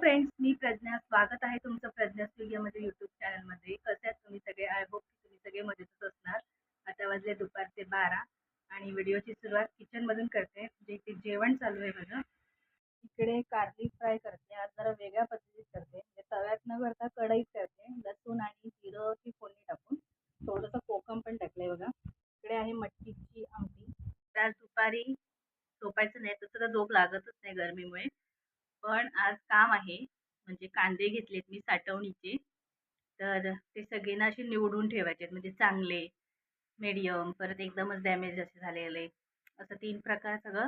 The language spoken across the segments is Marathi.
फ्रेंड्स मी प्रज्ञा स्वागत आहे तुमचं प्रज्ञा स्टुडिओमध्ये यूट्यूब चॅनलमध्ये कसे आहेत तुम्ही सगळे? आय होप तुम्ही सगळे मजेतच असणार. आता वाजले दुपारचे बारा आणि व्हिडिओची सुरुवात किचनमधून करते. जे इथे जेवण चालू आहे माझं इकडे कारली फ्राय करते. आज जरा वेगळ्या पद्धतीत करते. म्हणजे तव्यात न करता कढईत करते. लसूण आणि जिरंची फोडणी टाकून. थोडंसं कोकम पण टाकलंय बघा. इकडे आहे मटकीची आमटी. आज दुपारी झोपायचं नाही. तसं तर झोप लागतच नाही गरमीमुळे. पण आज काम आहे. म्हणजे कांदे घेतलेत मी साठवणीचे. तर ते सगळे ना असे निवडून ठेवायचे आहेत. म्हणजे चांगले मिडियम परत एकदमच डॅमेज असे झालेले. असं तीन प्रकार सगळं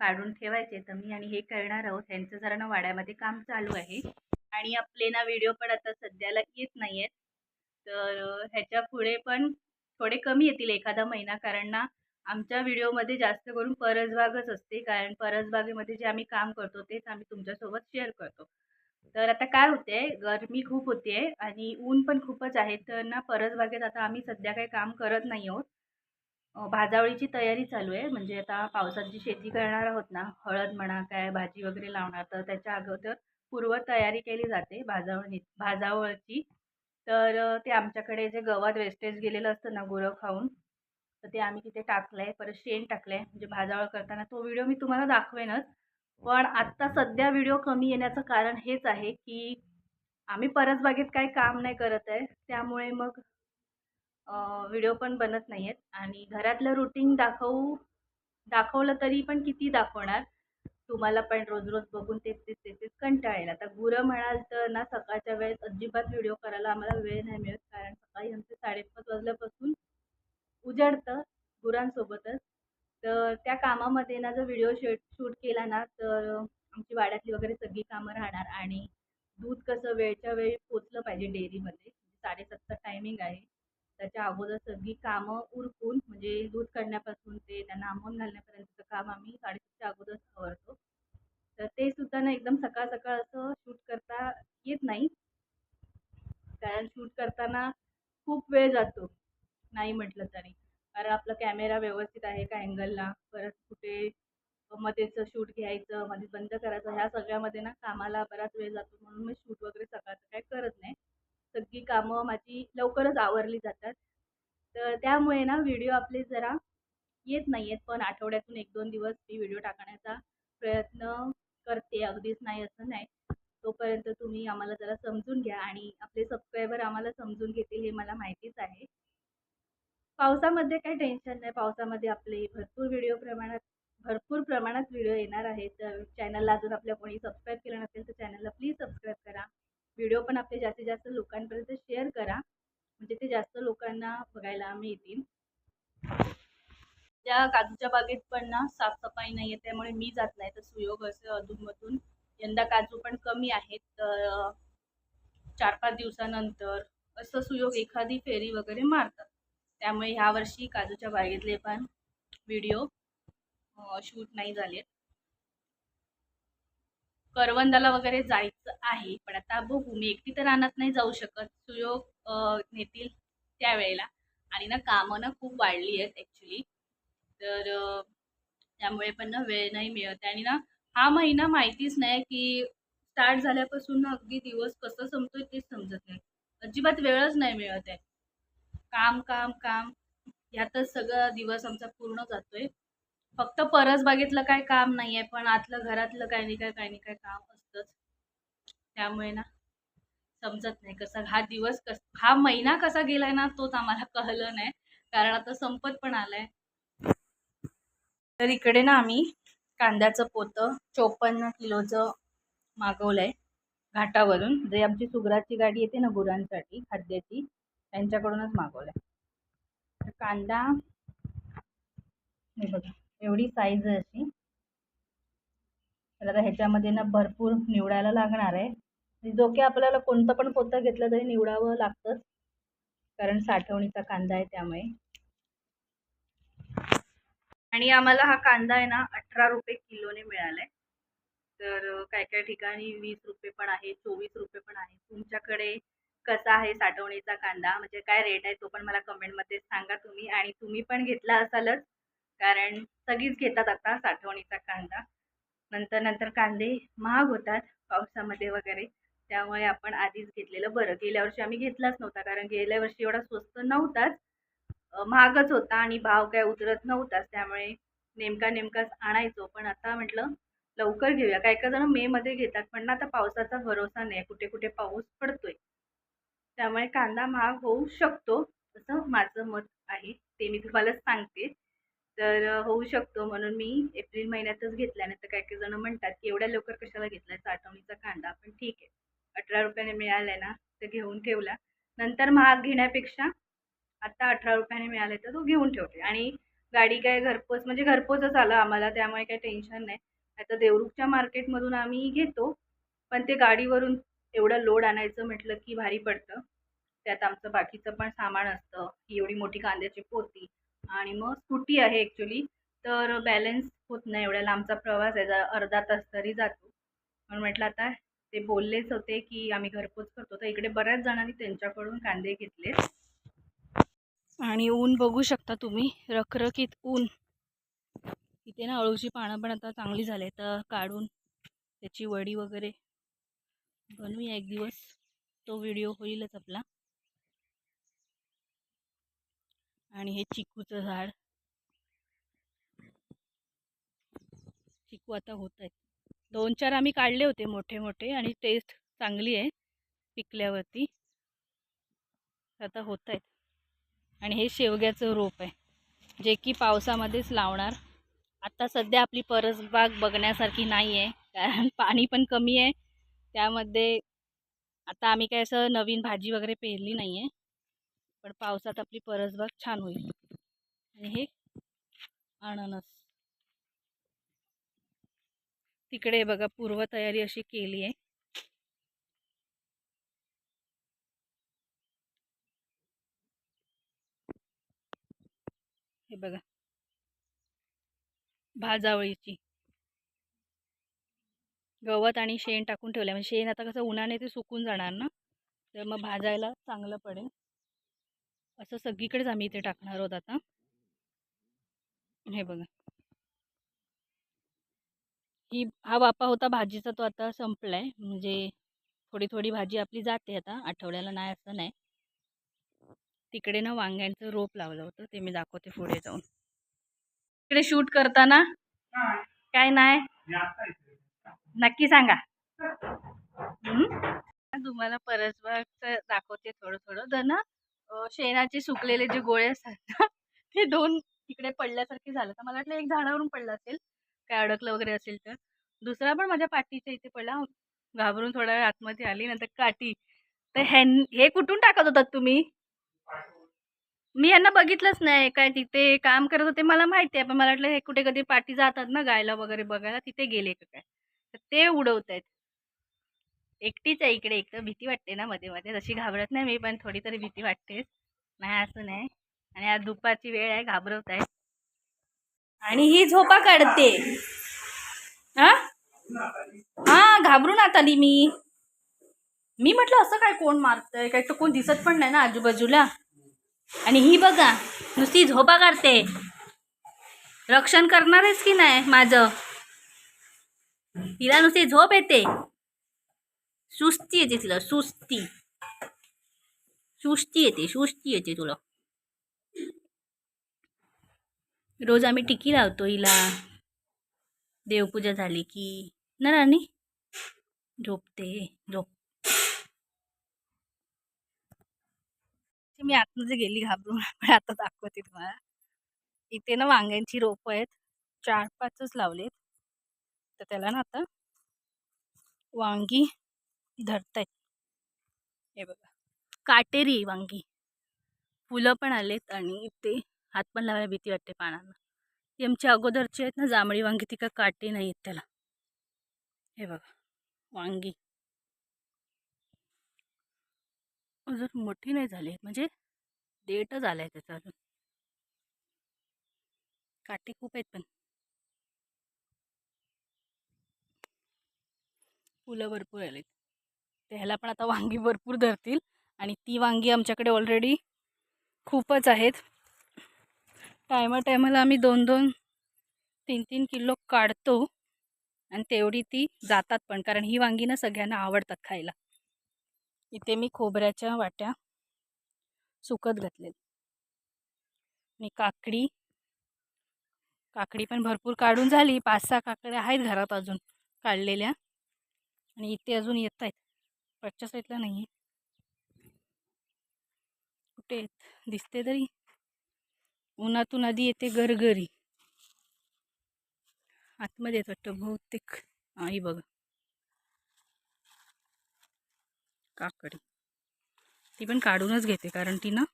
काढून ठेवायचे तर मी आणि हे करणार आहोत. ह्यांचं जरा ना वाड्यामध्ये काम चालू आहे. आणि आपले ना व्हिडिओ पण आता सध्याला येत नाही आहेत तर ह्याच्या पुढे पण थोडे कमी येतील एखादा महिना. कारण ना आमच्या व्हिडिओमध्ये जास्त करून परसबागच असते. कारण परसबागेमध्ये जे आम्ही काम करतो तेच आम्ही तुमच्यासोबत शेअर करतो. तर आता काय होते गरमी खूप होते आणि ऊन पण खूपच आहे. तर ना परसबागेत आता आम्ही सध्या काही काम करत नाही आहोत. भाजावळीची तयारी चालू आहे. म्हणजे आता पावसाची शेती करणार आहोत ना. हळद म्हणा काय भाजी वगैरे लावणार. तर त्याच्या अगोदर पूर्व तयारी केली जाते भाजावळी भाजावळची. तर ते आमच्याकडे जे गवत वेस्टेज गेलेलं असतं ना गुरं खाऊन तर ते आम्ही तिथे टाकलं आहे परत शेण टाकलं आहे म्हणजे भाजावळ करताना. तो व्हिडिओ मी तुम्हाला दाखवेनच. पण आत्ता सध्या व्हिडिओ कमी येण्याचं कारण हेच आहे की आम्ही परसबागेत काही काम नाही करत आहे. त्यामुळे मग व्हिडिओ पण बनत नाही आहेत आणि घरातलं रुटीन दाखवू दाखवलं तरी पण किती दाखवणार? तुम्हाला पण रोज रोज बघून तेच तेच तेच तेच कंटाळा येईल आता गुरं म्हणाल तर ना सकाळच्या वेळेस अजिबात व्हिडिओ करायला आम्हाला वेळ नाही मिळत. कारण सकाळी आमचे साडेपाच वाजल्यापासून उजाडतं गुरांसोबतच. तर त्या कामामध्ये ना जर व्हिडिओ शूट शूट केला ना तर आमची वाड्यातली वगैरे सगळी कामं राहणार आणि दूध कसं वेळच्या वेळी पोचलं पाहिजे डेअरीमध्ये. म्हणजे साडेसातचा टायमिंग आहे. त्याच्या अगोदर सगळी कामं उरकून म्हणजे दूध काढण्यापासून ते त्यांना आंबून घालण्यापर्यंतचं काम आम्ही साडेसातच्या अगोदर आवरतो. तर ते सुद्धा ना एकदम सकाळ सकाळ असं शूट करता येत नाही. कारण शूट करताना खूप वेळ जातो. नाही म्हटलं तरी. कारण आपला कॅमेरा व्यवस्थित आहे का अँगलला परत कुठे मध्येच शूट घ्यायचं मध्ये बंद करायचं ह्या सगळ्यामध्ये ना कामाला बराच वेळ जातो म्हणून मी शूट वगैरे सकाळचं काय करत नाही. सगळी कामं माझी लवकरच आवरली जातात. तर त्यामुळे ना व्हिडिओ आपले जरा येत नाही आहेत पण आठवड्यातून एक दोन दिवस मी व्हिडिओ टाकण्याचा प्रयत्न करते अगदीच नाही असं नाही. तोपर्यंत तुम्ही आम्हाला जरा समजून घ्या आणि आपले सबस्क्रायबर आम्हाला समजून घेतील हे मला माहितीच आहे. पावसामध्ये काही टेन्शन नाही. पावसामध्ये आपले भरपूर व्हिडिओ प्रमाणात भरपूर प्रमाणात व्हिडिओ येणार आहेत. तर चॅनलला अजून आपल्या कोणी सबस्क्राईब केलं नसेल तर चॅनलला प्लीज सबस्क्राईब करा. व्हिडिओ पण आपले जास्तीत जास्त लोकांपर्यंत शेअर करा. म्हणजे ते जास्त लोकांना बघायला मिळतील. त्या काजूच्या बागेत पण ना साफसफाई नाही आहे त्यामुळे मी जात नाही. तर सुयोग असं अधूनमधून यंदा काजू पण कमी आहेत. तर चार पाच दिवसानंतर असं सुयोग एखादी फेरी वगैरे मारतात. त्यामुळे ह्या वर्षी काजूच्या बागेतले पण व्हिडिओ शूट नाही झालेत. करवंदाला वगैरे जायचं आहे पण आता बघू. मी एकटी तर रानात नाही जाऊ शकत. सुयोग नेतील त्यावेळेला. आणि ना कामं ना खूप वाढली आहेत ॲक्च्युली तर त्यामुळे पण ना वेळ नाही मिळत. आणि ना हा महिना माहितीच नाही की स्टार्ट झाल्यापासून ना अगदी दिवस कसं संपतोय तेच समजत नाही. अजिबात वेळच नाही मिळत आहे. काम काम काम. यातच सगळा दिवस आमचा पूर्ण जातोय. फक्त परस बागेतलं काय काम नाही आहे पण आतलं घरातलं काही नाही काय काही नाही काय काम असतंच. त्यामुळे ना समजत नाही कसा हा दिवस कस हा महिना कसा गेलाय ना तोच आम्हाला कळलं नाही. कारण आता संपत पण आलाय. तर इकडे ना आम्ही कांद्याचं पोतं चोपन्न किलोचं मागवलंय. घाटावरून. जे आमची सुगराची गाडी येते ना गुरांसाठी खाद्याची. त्यांच्याकडूनच मागवला आहे कांदा हे बघा एवढी साईज आहे अशी. तर आता ह्याच्यामध्ये ना भरपूर निवडायला लागणार आहे. जो की आपल्याला कोणतं पण पोतं घेतलं तरी निवडावं लागतंच. कारण साठवणीचा कांदा आहे त्यामुळे. आणि आम्हाला हा कांदा आहे ना अठरा रुपये किलोने मिळाला आहे तर काय काय ठिकाणी वीस रुपये पण आहे चोवीस रुपये पण आहे. तुमच्याकडे कसा आहे साठवणीचा कांदा? म्हणजे काय रेट आहे तो पण मला कमेंटमध्ये सांगा तुम्ही. आणि तुम्ही पण घेतला असालच. कारण सगळीच घेतात आता साठवणीचा कांदा. नंतर नंतर कांदे महाग होतात पावसामध्ये वगैरे. त्यामुळे आपण आधीच घेतलेलं बरं. गेल्या वर्षी आम्ही घेतलाच नव्हता. कारण गेल्या वर्षी एवढा स्वस्त नव्हताच. महागच होता आणि भाव काय उतरत नव्हताच. त्यामुळे नेमका नेमकाच आणायचो. पण आता म्हटलं लवकर घेऊया. काही काही जण मे मध्ये घेतात. पण ना आता पावसाचा भरोसा नाही. कुठे कुठे पाऊस पडतोय. त्यामुळे कांदा महाग होऊ शकतो असं माझं मत आहे. ते मी तुम्हाला सांगते. तर होऊ शकतो म्हणून मी एप्रिल महिन्यातच घेतला नाही तर काही काही जण म्हणतात की एवढ्या लवकर कशाला घेतलाय? साठवणीचा कांदा. पण ठीक आहे. अठरा रुपयाने मिळालाय ना तर घेऊन ठेवला. नंतर महाग घेण्यापेक्षा आता अठरा रुपयाने मिळाले तर तो घेऊन ठेवते. आणि गाडी काय घरपोच म्हणजे घरपोचच आलं आम्हाला. त्यामुळे काही टेन्शन नाही. आता देवरुखच्या मार्केटमधून आम्ही घेतो. पण ते गाडीवरून एवढं लोड आणायचं म्हटलं की भारी पडतं. त्यात आमचं बाकीचं पण सामान असतं ही एवढी मोठी कांद्याची पोती आणि मग स्कूटी आहे ॲक्च्युली तर बॅलन्स होत नाही एवढ्या लांबचा प्रवास आहे जर अर्धा तास तरी जातो. म्हणून म्हटलं आता ते बोललेच होते की आम्ही घरपोच करतो. तर इकडे बऱ्याच जणांनी त्यांच्याकडून कांदे घेतले. आणि ऊन बघू शकता तुम्ही रखरखीत ऊन. इथे ना अळूची पानं पण आता चांगली झाले तर काढून त्याची वडी वगैरे बनवूया एक दिवस. तो व्हिडिओ होईलच आपला. आणि हे चिकूचं झाड. चिकू आता होत आहेत दोन चार आम्ही काढले होते मोठे मोठे आणि टेस्ट चांगली आहे पिकल्यावरती. आता होत आहेत आणि हे शेवग्याचं रोप आहे. जे की पावसामध्येच लावणार. आता सध्या आपली परसबाग बघण्यासारखी नाही आहे कारण पाणी पण कमी आहे. त्यामध्ये आता आम्ही काय असं नवीन भाजी वगैरे पेरली नाही आहे पण पावसात आपली परसबाग छान होईल. आणि हे अननस. तिकडे बघा पूर्वतयारी अशी केली आहे. हे बघा. भाजावळीची. गवत आणि शेण टाकून ठेवलं म्हणजे शेण आता कसं उन्हाने ते सुकून जाणार ना? तर मग भाजायला चांगलं पडेल. असं सगळीकडेच आम्ही इथे टाकणार आहोत आता. हे बघा. ही हा वापा होता भाजीचा तो आता संपलाय. म्हणजे थोडी थोडी भाजी आपली जाते आता. आठवड्याला नाही असं नाही. तिकडे ना वांग्यांचं रोप लावलं होतं. ते मी दाखवते पुढे जाऊन. तिकडे शूट करताना. काय नाही? नक्की सांगा. तुम्हाला परसबाग दाखवते थोडं थोडं. धन ना शेणाचे सुकलेले जे गोळे असतात ना ते दोन तिकडे पडल्यासारखे झालं. तर मला वाटलं एक झाडावरून पडलं असेल काय अडकलं वगैरे असेल तर. दुसरा पण माझ्या पाठीच्या इथे पडला. घाबरून थोडा वेळ आतमध्ये आली नंतर काठी. तर ह्यां हे कुठून टाकत होतात तुम्ही? मी यांना बघितलंच नाही. काय तिथे काम करत होते मला माहिती आहे. पण मला वाटलं हे कुठे कधी पाठी जातात ना गायला वगैरे बघायला. तिथे गेले का काय? ते उडवत आहेत. एकटीच आहे इकडे एक तर भीती वाटते ना मध्ये मध्ये. तशी घाबरत नाही मी पण थोडी तरी भीती वाटतेच. नाही असं नाही आणि आज दुपारची वेळ आहे घाबरवत आहे. आणि ही झोपा काढते. हा हा घाबरून आता आली मी. मी म्हटलं असं काय कोण मारतंय? काही तर कोण दिसत पण नाही ना आजूबाजूला. आणि ही बघा नुसती झोपा काढते. रक्षण करणार आहेस की नाही माझं? तिला नुसती झोप येते. सुस्ती येते तिला सुस्ती. सुस्ती येते सुस्ती येते तुला. रोज आम्ही टिकी लावतो हिला. देवपूजा झाली की. ना राणी? झोपते झोप. मी आतमध्ये गेली घाबरून पण आता दाखवते तुम्हाला. इथे ना वांग्यांची रोपं आहेत. चार पाचच लावलेत. तर त्याला ना आता वांगी धरतायत हे बघा. काटेरी वांगी. फुलं पण आलेत आणि ते हात पण लावायला भीती वाटते पानांना. ती आमच्या अगोदरची आहेत ना जांभळी वांगी ती का काटे नाही आहेत त्याला. हे बघा. वांगी. अजून मोठी नाही झाली म्हणजे डेटच आलाय त्याचा अजून. काटे खूप आहेत पण. फुलं भरपूर आलेत. तर ह्याला पण आता वांगी भरपूर धरतील आणि ती वांगी आमच्याकडे ऑलरेडी खूपच आहेत. टायमा टायमाला आम्ही दोन दोन तीन तीन किलो काढतो आणि तेवढी ती जातात पण कारण ही वांगी ना सगळ्यांना आवडतात खायला. इथे मी खोबऱ्याच्या वाट्या सुकत घातलेत. आणि काकडी काकडी पण भरपूर काढून झाली. पाच सहा काकड्या आहेत घरात अजून काढलेल्या. आणि इथे अजून येत आहेत पटच्या साईडला नाही कुठे आहेत? दिसते तरी. उन्हातून आधी येते गरगरी आतमध्ये येत वाटतं बहुतेक. आई बघ. काकडी. ती पण काढूनच घेते कारण ती ना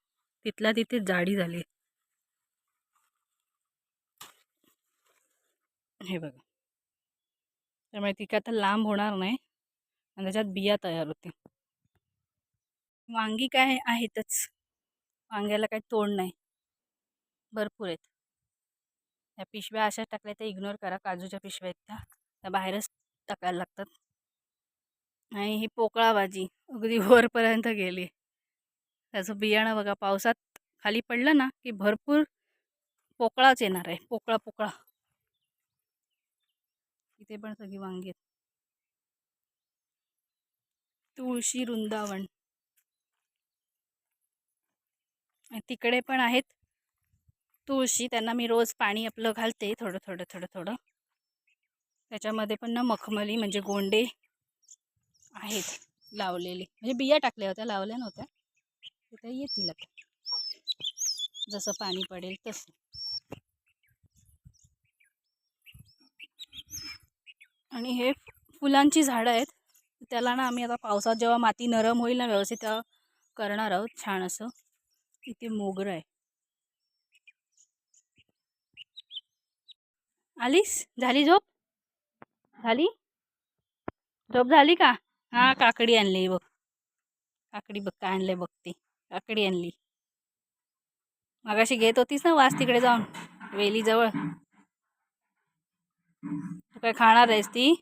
तिथल्या तिथे जाडी झाली हे बघा. त्यामुळे ती काय आता लांब होणार नाही. आणि त्याच्यात बिया तयार होते वांगी काय आहेतच. वांग्याला काही तोड नाही. भरपूर आहेत. त्या पिशव्या अशा टाकल्या त्या इग्नोर करा. काजूच्या पिशव्या आहेत त्या. त्या बाहेरच टाकायला लागतात. आणि ही पोकळा भाजी अगदी वरपर्यंत गेली. त्याचं बियाणं बघा पावसात खाली पडलं ना की भरपूर पोकळाच येणार आहे. पोकळा पोकळा. इथे पण सगळी वांगी आहेत. तुळशी वृंदावन. तिकडे पण आहेत. तुळशी त्यांना मी रोज पाणी आपलं घालते थोडं थोडं थोडं थोडं. त्याच्यामध्ये पण ना मखमली म्हणजे गोंडे आहेत लावलेले. म्हणजे बिया टाकल्या होत्या लावल्या नव्हत्या. तिथे येतील आता. जसं पाणी पडेल तसं. आणि हे फुलांची झाडं आहेत. त्याला ना आम्ही आता पावसात जेव्हा माती नरम होईल ना व्यवस्थित तेव्हा करणार आहोत. छान असं. इथे मोगरं आहे. आलीस? झाली झोप? झाली? झोप झाली का? हा काकडी आणली बघ. काकडी बघ काय आणलंय बघते काकडी आणली. मगाशी घेत होतीस ना वास तिकडे जाऊन? वेलीजवळ. तू काय खाणार आहेस ती?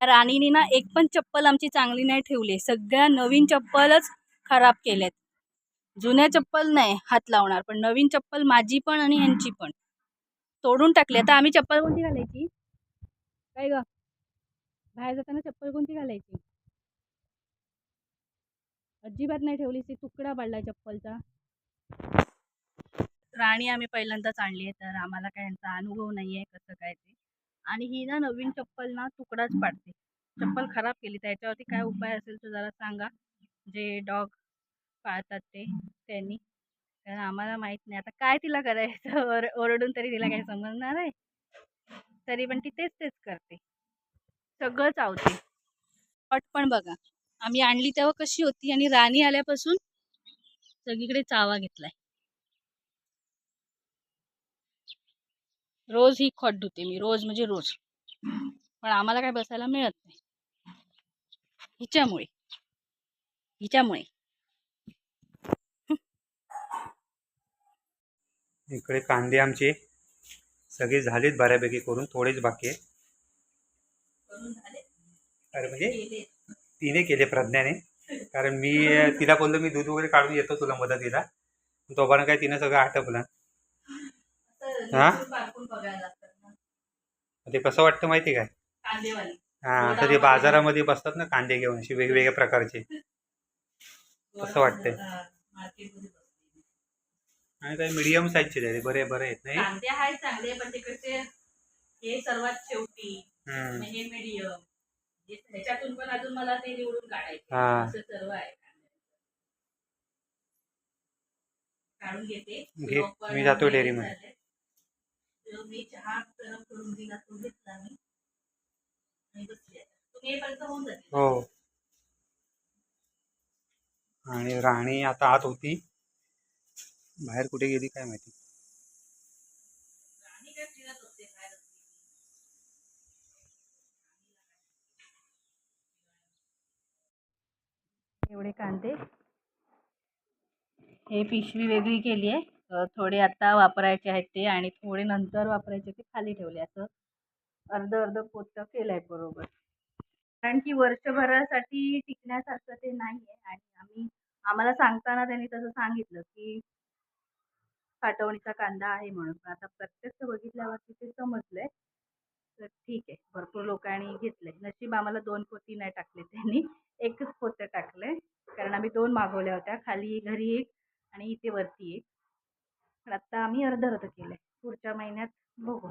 राणीने ना एक पण चप्पल आमची चांगली नाही ठेवली. सगळ्या नवीन चप्पलच खराब केल्यात. जुन्या चप्पल नाही हात लावणार पण नवीन चप्पल माझी पण आणि ह्यांची पण. तोडून टाकली. आता आम्ही चप्पल कोणती घालायची? काय ग? बाहेर जाताना चप्पल कोणती घालायची? अजिबात नाही ठेवली. ती तुकडा पडला चप्पलचा. राणी आम्ही पहिल्यांदाच आणली आहे तर आम्हाला काय यांचा अनुभव नाही आहे कसं काय ते. आणि ही ना नवीन चप्पल ना तुकडाच पाडते. चप्पल खराब केली त्याच्यावरती काय उपाय असेल तर जरा सांगा. जे डॉग पाळतात ते त्यांनी. कारण आम्हाला माहीत नाही. आता काय तिला करायचं? ओर ओरडून तरी तिला काय समजणार आहे. तरी पण ती तेच तेच करते. सगळं चावते. पट पण बघा. आम्ही आणली तेव्हा कशी होती आणि राणी आल्यापासून सगळीकडे चावा घेतलाय. रोज ही खट धुते मी रोज म्हणजे रोज. पण आम्हाला काय बसायला मिळत नाही. हिच्यामुळे. हिच्यामुळे. इकडे कांदे आमचे सगळे झालेत बऱ्यापैकी करून थोडेच बाकी आहे अरे म्हणजे तिने केले प्रज्ञाने. कारण मी तिला बोललो मी दूध वगैरे काढून येतो तुला मदतीला. तोपर्यंत काय तिनं सगळं आटपलं. हा? ते कसं वाटतं माहिती काय? हा आता ते बाजारामध्ये बसतात ना कांदे घेऊन असे वेगवेगळ्या प्रकारचे. कसं वाटतंय? आणि काही मीडियम साईजचे झाले बरे बरे आहेत नाही? कांदे आहेत चांगले पण तिकडचे हे सर्वात शेवटी. हे मीडियम पण अजून मला ते निवडून काढायचे. हा. असं सर्व आहे काढून घेते. मी जातो ready dairy मध्ये. झाले. तर मी चहा गरम करून दिला तो घेतला मी. आणि बसली. तुम्ही येईपर्यंत होऊन जातील. हो. आणि राणी आता आत होती. बाहेर कुठे गेली काय माहिती? आणि काय फिरत होते बाहेर? एवढे कांदे. हे पिशवी वेगळी केली आहे. थोडे आता वापरायचे आहेत ते आणि थोडे नंतर वापरायचे ते खाली ठेवले. असं अर्ध अर्ध पोतं केलं आहे बरोबर. कारण की वर्षभरासाठी टिकण्यासारखं ते नाही आहे आणि आम्ही आम्हाला सांगताना त्यांनी तसं सांगितलं की साठवणीचा कांदा आहे म्हणून. आता प्रत्यक्ष बघितल्यावरती ते समजलंय. तर ठीक आहे. भरपूर लोकांनी घेतले नशीब आम्हाला दोन पोती नाही टाकले त्यांनी. एकच पोतं टाकलंय. कारण आम्ही दोन मागवल्या होत्या. खाली घरी एक आणि इथे वरती एक. आत्ता आम्ही अर्ध अर्ध केलंय. पुढच्या महिन्यात बघू.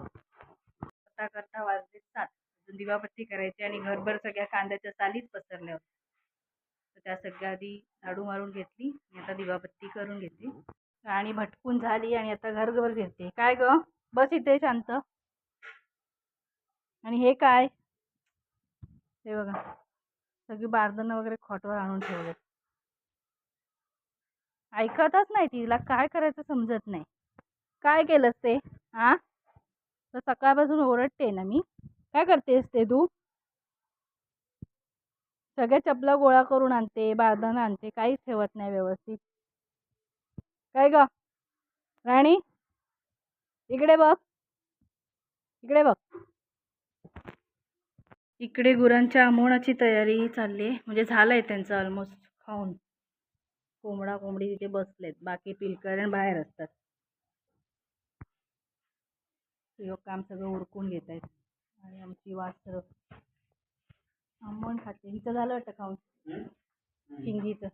करता करता वाजले सात. अजून दिवाबत्ती करायची आणि घरभर सगळ्या कांद्याच्या सालीच पसरल्या होत्या. तर त्या सगळ्या आधी झाडू मारून घेतली. आणि आता दिवाबत्ती करून घेतली आणि भटकून झाली आणि आता घरभर फिरते काय ग? बस इथे शांत. आणि हे काय? हे बघा. सगळी बारदनं वगैरे खोटवर आणून ठेवले ऐकतच नाही तिला काय करायचं समजत नाही. काय केलंस ते? हा तर सकाळपासून ओरडते ना मी. काय करतेस ते तू? सगळ्या चपला गोळा करून आणते बारदानं आणते काहीच ठेवत नाही व्यवस्थित. काय ग? राणी? इकडे बघ. इकडे बघ. इकडे गुरांच्या आमोणाची तयारी चालली आहे. म्हणजे झालं आहे त्यांचं ऑलमोस्ट खाऊन. कोंबडा कोंबडी तिथे बसलेत बाकी पिलकरण बाहेर असतात. सुयोग काम सगळं उरकून घेत आहेत आणि आमची वासर आंबण खाते. हिचं झालं वाटतं खाऊन? शिंगीचं.